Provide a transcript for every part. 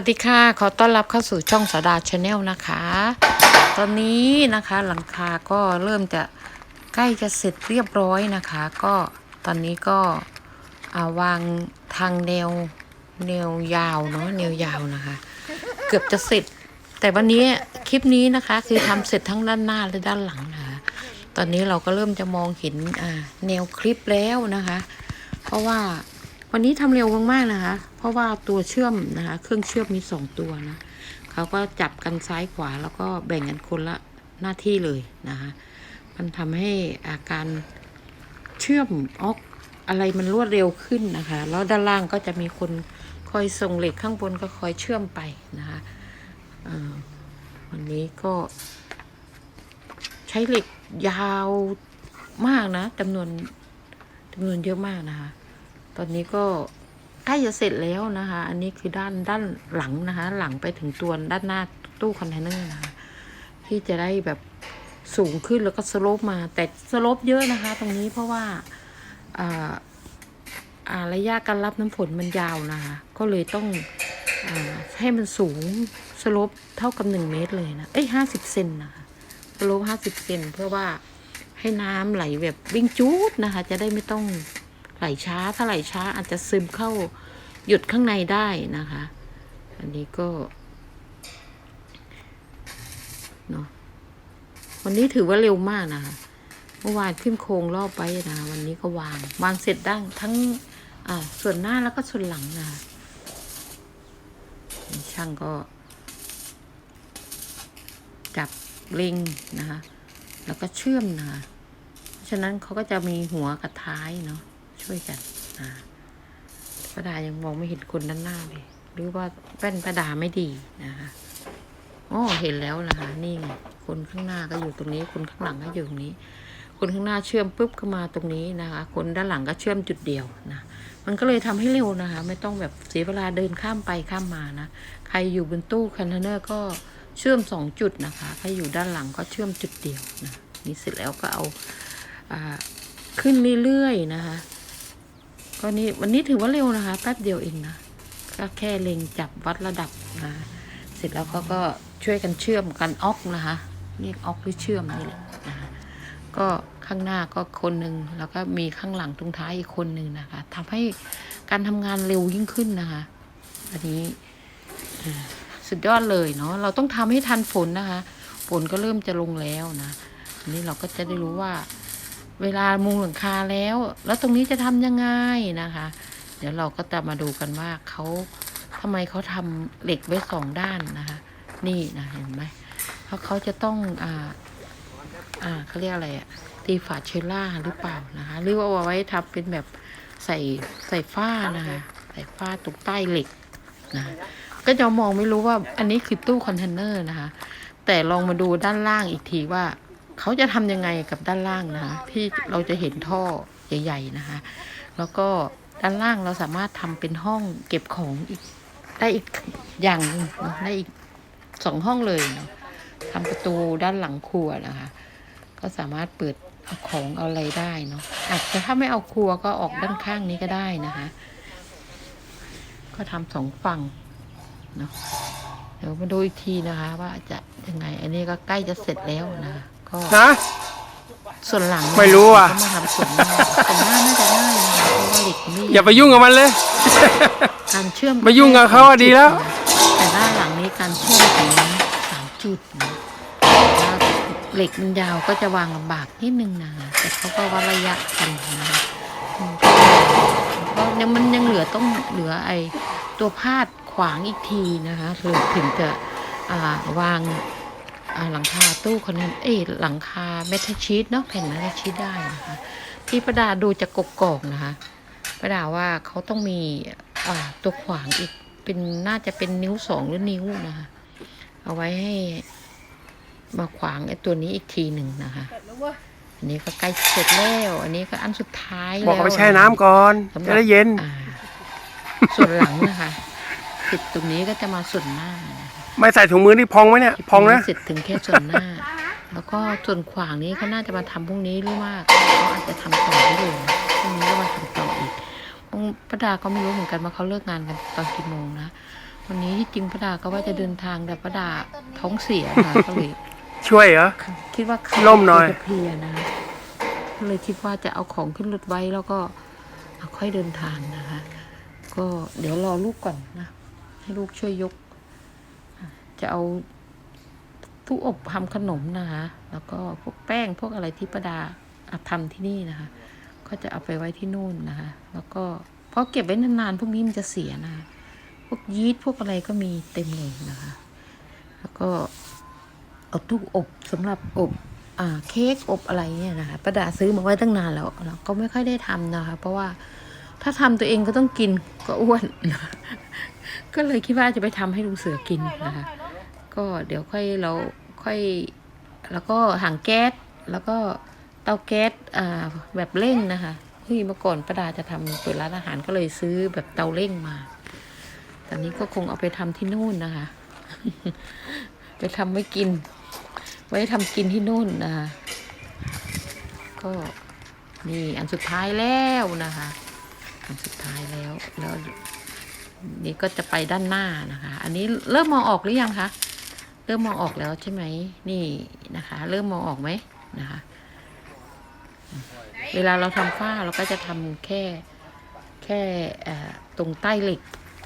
สวัสดีค่ะ ขอต้อนรับเข้าสู่ช่องสาดาชาแนลนะคะ ตอนนี้นะคะหลังคาก็เริ่มจะใกล้จะเสร็จเรียบร้อยนะคะ ก็ตอนนี้ก็อ่าวางทางแนวแนวยาวเนาะแนวยาวนะคะ เกือบจะเสร็จ แต่วันนี้คลิปนี้นะคะ คือทำเสร็จทั้งด้านหน้าและด้านหลังนะคะ ตอนนี้เราก็เริ่มจะมองเห็นแนวคลิปแล้วนะคะ เพราะว่า วันนี้ทำเร็วมากๆนะคะ เพราะว่าตัวเชื่อมนะคะ เครื่องเชื่อมมีสองตัวนะเขาก็จับกันซ้ายขวาแล้วก็แบ่งกันคนละหน้าที่เลยนะคะ มันทำให้อาการเชื่อมออกอะไรมันรวดเร็วขึ้นนะคะ แล้วด้านล่างก็จะมีคนคอยส่งเหล็กข้างบนก็คอยเชื่อมไปนะคะวันนี้ก็ใช้เหล็กยาวมากนะจำนวนจำนวนเยอะมากนะคะ ตอนนี้ก็ใกล้จะเสร็จแล้วนะคะ อันนี้คือด้านด้านหลังนะคะ หลังไปถึงตัวด้านหน้าตู้คอนเทนเนอร์นะคะที่จะได้แบบสูงขึ้นแล้วก็สโลปมา แต่สโลปเยอะนะคะ ตรงนี้เพราะว่าอาระยะการรับน้ำฝนมันยาวนะคะ ก็เลยต้องอให้มันสูงสโลปเท่ากับหนึ่งเมตรเลยนะเอ้ยห้าสิบเซนนะคะสโลปห้าสิบเซนเพื่อว่าให้น้ำไหลแบบวิ่งจูดนะคะ จะได้ไม่ต้อง ไหลช้าถ้าไหลช้าอาจจะซึมเข้าหยุดข้างในได้นะคะ อันนี้ก็เนาะวันนี้ถือว่าเร็วมากนะคะ เมื่อวานขึ้นโครงรอบไปนะ วันนี้ก็วาง วางเสร็จได้งทั้งอ่าส่วนหน้าแล้วก็ส่วนหลังนะคะช่างก็จับเล็งนะคะ แล้วก็เชื่อมนะคะ เพราะฉะนั้นเขาก็จะมีหัวกับท้ายเนาะ ช่วยกันอ่าป้าดายังมองไม่เห็นคนด้านหน้าเลย หรือว่าแป้นป้าดาไม่ดีนะคะอ๋อเห็นแล้วนะคะนี่ไงคนข้างหน้าก็อยู่ตรงนี้ คนข้างหลังก็อยู่ตรงนี้ คนข้างหน้าเชื่อมปุ๊บเข้ามาตรงนี้นะคะ คนด้านหลังก็เชื่อมจุดเดียวนะมันก็เลยทำให้เร็วนะคะ ไม่ต้องแบบเสียเวลาเดินข้ามไปข้ามมานะใครอยู่บนตู้คอนเทนเนอร์ก็เชื่อมสองจุดนะคะใครอยู่ด้านหลังก็เชื่อมจุดเดียวนะนี่เสร็จแล้วก็เอาอ่าขึ้นเรื่อยๆนะคะ ก็นี่วันนี้ถือว่าเร็วนะคะ แป๊บเดียวเองนะก็แค่เล็งจับวัดระดับนะเสร็จแล้วเขาก็ช่วยกันเชื่อมกันออกนะคะเรียกออกหรือเชื่อมนี่แหละนะคะก็ข้างหน้าก็คนหนึ่งแล้วก็มีข้างหลังตรงท้ายอีกคนหนึ่งนะคะทำให้การทำงานเร็วยิ่งขึ้นนะคะ อันนี้สุดยอดเลยเนาะเราต้องทำให้ทันฝนนะคะ ฝนก็เริ่มจะลงแล้วนะอันนี้เราก็จะได้รู้ว่า เวลามุงหลังคาแล้ว แล้วตรงนี้จะทำยังไงนะคะ เดี๋ยวเราก็จะมาดูกันว่าเขาทำไมเขาทำเหล็กไว้สองด้านนะคะ นี่นะเห็นไหมเพราะเขาจะต้องอ่าอ่าเขาเรียกอะไรอะตีฝาเชลล่าหรือเปล่านะคะ หรือว่าเอาไว้ทำเป็นแบบใส่ใส่ฝ้านะคะ ใส่ฝ้าตรงใต้เหล็กนะะก็จะมองไม่รู้ว่าอันนี้คือตู้คอนเทนเนอร์นะคะ แต่ลองมาดูด้านล่างอีกทีว่า เขาจะทำยังไงกับด้านล่างนะคะที่เราจะเห็นท่อใหญ่ ๆนะคะ แล้วก็ด้านล่างเราสามารถทำเป็นห้องเก็บของอีกได้อีกอย่างนึงนะได้อีกสองห้องเลยเนาะทำประตูด้านหลังครัวนะคะ ก็สามารถเปิดเอาของเอาอะไรได้เนาะอาจจะถ้าไม่เอาครัวก็ออกด้านข้างนี้ก็ได้นะคะ ก็ทำสองฝั่งเนาะเดี๋ยวมาดูอีกทีนะคะ ว่าจะยังไง อันนี้ก็ใกล้จะเสร็จแล้วนะคะ ก็นะ ส่วนหลังไม่รู้อะก็มาทำส่วนหน้าส่วนหน้าน่าจะง่ายนะคะเพราะว่าเหล็กนี่อย่าไปยุ่งกับมันเลย การเชื่อมไม่ยุ่งกับเขาอะดีแล้ว แต่ด้านหลังนี้การเชื่อมถึงสามจุดนะถ้าเหล็กมันยาวก็จะวางลำบากนิดนึงนะคะแต่เขาก็วัดระยะกันนะคะอืมก็ยังมันยังเหลือต้องเหลือไอตัวพาดขวางอีกทีนะคะถึงถึงจะอ่าวางอ่า หลังคาตู้คอนเทนเอ้ยหลังคาเมทัลชีตเนาะแผ่นเมทัลชีตได้นะคะที่ประดาดูจากกกอกนะคะประดาว่าเขาต้องมีอ่าตัวขวางอีกเป็นน่าจะเป็นนิ้วสองหรือนิ้วนะคะ เอาไว้ให้มาขวางไอ้ตัวนี้อีกทีหนึ่งนะคะ อันนี้ก็ใกล้เสร็จแล้ว อันนี้ก็อันสุดท้ายแล้วบอกเอาไปแช่น้ำก่อนสำหจะรับได้เย็นอ่าส่วนหลังนะคะติดตรงนี้ก็จะมาส่วนหน้านะคะ ไม่ใส่ถุงมือนี่พองไหมเนี่ย พองนะเสร็จถึงแค่ส่วนหน้า แล้วก็ส่วนขวางนี้เขาน่าจะมาทำพรุ่งนี้หรือว่าเขาอาจจะทำต่อได้เลยพรุ่งนี้ก็มาทำต่ออีกป้าดาก็ไม่รู้เหมือนกันว่าเขาเลิกงานกันตอนกี่โมงนะวันนี้ที่จริงป้าดาก็ว่าจะเดินทางแต่ป้าดาท้องเสียค่ะก็เลยช่วยเหรอคิดว่าใครล่มหน่อยจะเพลียนะคะก็เลยคิดว่าจะเอาของขึ้นรถไว้แล้วก็เอาค่อยเดินทางนะคะ ก็เดี๋ยวรอลูกก่อนนะ ให้ลูกช่วยยก จะเอาตู้อบทำขนมนะคะ แล้วก็พวกแป้งพวกอะไรที่ประดาอัดทำที่นี่นะคะ ก็จะเอาไปไว้ที่นู่นนะคะ แล้วก็พราะเก็บไว้นานๆพวกนี้มันจะเสียนะคะพวกยีสต์พวกอะไรก็มีเต็มเลยนะคะ แล้วก็เอาตู้อบสำหรับอบอเค้กอบอะไรเนี่ยนะคะประดาซื้อมาไว้ตั้งนานแล้วเราก็ไม่ค่อยได้ทำนะคะ เพราะว่าถ้าทำตัวเองก็ต้องกินก็อ้วน ก็เลยคิดว่าจะไปทำให้ลุงเสือกินนะคะ ก็เดี๋ยวค่อยเราค่อย แล้วก็ถังแก๊สแล้วก็เตาแก๊สอ่าแบบเร่งนะคะเฮ้ยเมื่อก่อนประดาจะทำเปิดร้านอาหารก็เลยซื้อแบบเตาเร่งมาตอนนี้ก็คงเอาไปทำที่นู่นนะคะ ไปทำไว้กิน ไว้ทำกินที่นู่นนะคะก็นี่อันสุดท้ายแล้วนะคะ อันสุดท้ายแล้วแล้วนี่ก็จะไปด้านหน้านะคะ อันนี้เริ่มมองออกหรือยังคะ เริ่มมองออกแล้วใช่ไหมนี่นะคะ เริ่มมองออกไหมนะคะ เวลาเราทำฝ้าเราก็จะทำแค่แค่ตรงใต้เหล็ก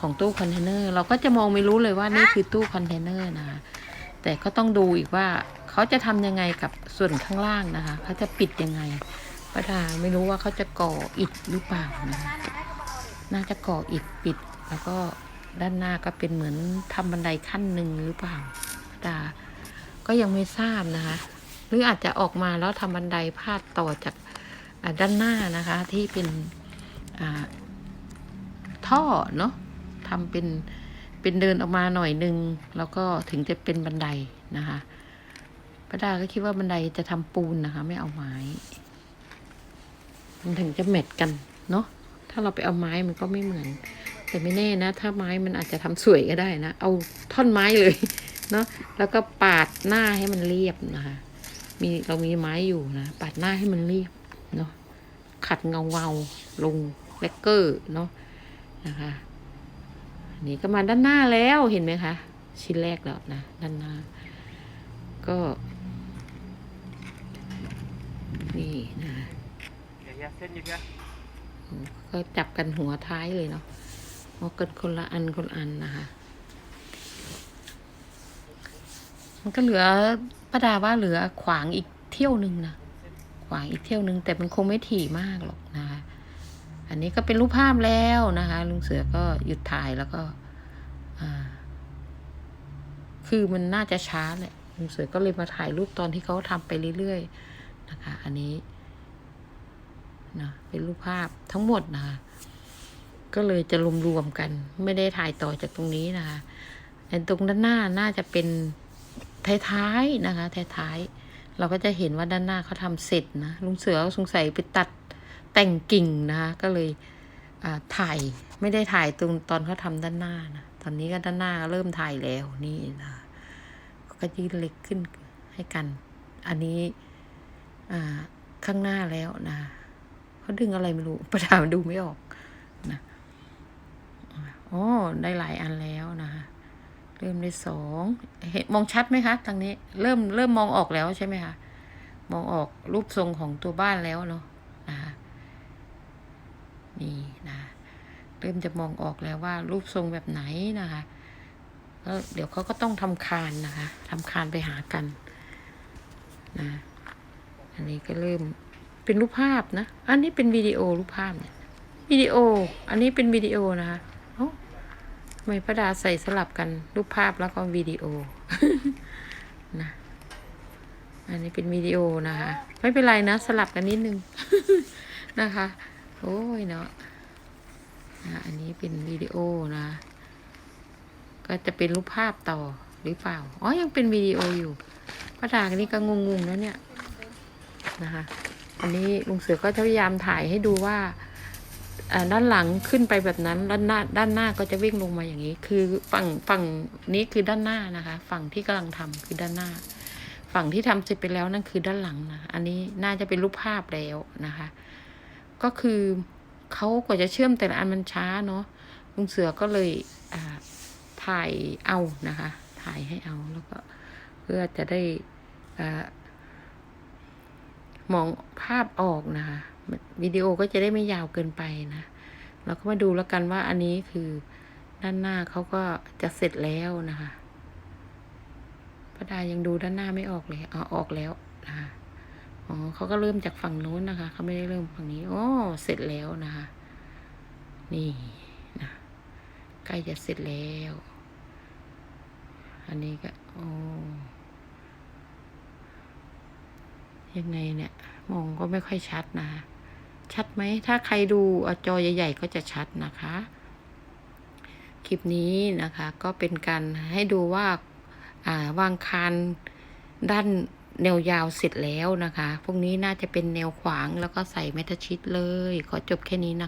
ของตู้คอนเทนเนอร์ เราก็จะมองไม่รู้เลยว่านี่คือตู้คอนเทนเนอร์นะคะแต่ก็ต้องดูอีกว่าเขาจะทำยังไงกับส่วนข้างล่างนะคะเขาจะปิดยังไงป้าดาไม่รู้ว่าเขาจะก่ออิฐหรือเปล่านะะน่าจะก่ออิฐปิด แล้วก็ด้านหน้าก็เป็นเหมือนทำบันไดขั้นหนึ่งหรือเปล่า ป้าก็ยังไม่ทราบนะคะ หรืออาจจะออกมาแล้วทำบันไดพาดต่อจากด้านหน้านะคะ ที่เป็นท่อเนาะทำเป็นเป็นเดินออกมาหน่อยนึง แล้วก็ถึงจะเป็นบันไดนะคะป้าดาก็คิดว่าบันไดจะทำปูนนะคะ ไม่เอาไม้ มันถึงจะแมทกันเนาะถ้าเราไปเอาไม้มันก็ไม่เหมือน แต่ไม่แน่นะ ถ้าไม้มันอาจจะทำสวยก็ได้นะ เอาท่อนไม้เลย เนาะแล้วก็ปาดหน้าให้มันเรียบนะคะ มีเรามีไม้อยู่นะ ปาดหน้าให้มันเรียบเนาะขัดเงาเงาๆลงแลกเกอร์เนาะนะคะอันนี้ก็มาด้านหน้าแล้วเห็นไหมคะชิ้นแรกแล้วนะด้านหน้า ก็ นี่นะเส้นอยู่เนี่ยก็จับกันหัวท้ายเลยเนาะเอากันคนละอันคนละอันนะคะ มันก็เหลือประดาว่าเหลือขวางอีกเที่ยวหนึ่งนะขวางอีกเที่ยวหนึ่งแต่มันคงไม่ถี่มากหรอกนะคะ อันนี้ก็เป็นรูปภาพแล้วนะคะ ลุงเสือก็หยุดถ่ายแล้วก็คือมันน่าจะช้าแหละลุงเสือก็เลยมาถ่ายรูปตอนที่เขาทำไปเรื่อยๆนะคะ อันนี้นะเป็นรูปภาพทั้งหมดนะคะก็เลยจะรวมๆกัน ไม่ได้ถ่ายต่อจากตรงนี้นะคะแต่ตรงด้านหน้าน่าจะเป็น ท้ายๆนะคะท้ายๆเราก็จะเห็นว่าด้านหน้าเขาทำเสร็จนะลุงเสือสงสัยไปตัดแต่งกิ่งนะคะก็เลยถ่ายไม่ได้ถ่ายตรงตอนเขาทำด้านหน้านะตอนนี้ก็ด้านหน้าเริ่มถ่ายแล้วนี่นะก็ยืดเล็กขึ้นให้กัน อันนี้ข้างหน้าแล้วนะเขาดึงอะไรไม่รู้ประดามดูไม่ออกนะอ๋อได้หลายอันแล้วนะคะ เริ่มได้สองเห็นมองชัดไหมคะทางนี้ เริ่มเริ่มมองออกแล้วใช่ไหมคะมองออกรูปทรงของตัวบ้านแล้วเนาะนะคะนี่นะเริ่มจะมองออกแล้วว่ารูปทรงแบบไหนนะคะแล้วเดี๋ยวเขาก็ต้องทำคานนะคะทำคานไปหากันนะอันนี้ก็เริ่มเป็นรูปภาพนะ อันนี้เป็นวิดีโอรูปภาพเนี่ยวิดีโอ อันนี้เป็นวิดีโอนะคะ ไมพระดาใส่สลับกันรูปภาพแล้วก็วิดีโอนะอันนี้เป็นวิดีโอนะคะ ไม่เป็นไรนะ สลับกันนิดนึงนะคะ โอ้ยเนาะนะอันนี้เป็นวิดีโอนะ ก็จะเป็นรูปภาพต่อหรือเปล่า อ๋อ ยังเป็นวิดีโออยู่ป้าดาอันนี้ก็งงๆแล้วเนี่ยนะคะ อันนี้ลุงเสือก็พยายามถ่ายให้ดูว่า ด้านหลังขึ้นไปแบบนั้นด้านหน้าด้านหน้าก็จะวิ่งลงมาอย่างนี้ คือฝั่งฝั่งนี้คือด้านหน้านะคะ ฝั่งที่กำลังทำคือด้านหน้า ฝั่งที่ทำเสร็จไปแล้วนั่นคือด้านหลังนะอันนี้น่าจะเป็นรูปภาพแล้วนะคะ ก็คือเขากว่าจะเชื่อมแต่ละอันมันช้าเนาะลุงเสือก็เลยถ่ายเอานะคะ ถ่ายให้เอาแล้วก็เพื่อจะได้อมองภาพออกนะคะ วิดีโอก็จะได้ไม่ยาวเกินไปนะเราก็มาดูแล้วกันว่าอันนี้คือด้านหน้าเขาก็จะเสร็จแล้วนะคะพระดายังดูด้านหน้าไม่ออกเลยอ๋อออกแล้วนะคะอ๋อเขาก็เริ่มจากฝั่งโน้นนะคะเขาไม่ได้เริ่มฝั่งนี้โอ๋อเสร็จแล้วนะคะ นี่นะใกล้จะเสร็จแล้ว อันนี้ก็โอ้ยังไงเนี่ย มองก็ไม่ค่อยชัดนะคะ ชัดไหม ถ้าใครดูจอใหญ่ ๆ ก็จะชัดนะคะ คลิปนี้นะคะ ก็เป็นการให้ดูว่าอ่าวางคานด้านแนวยาวเสร็จแล้วนะคะ พวกนี้น่าจะเป็นแนวขวางแล้วก็ใส่เมทัลชิตเลย ขอจบแค่นี้นะคะ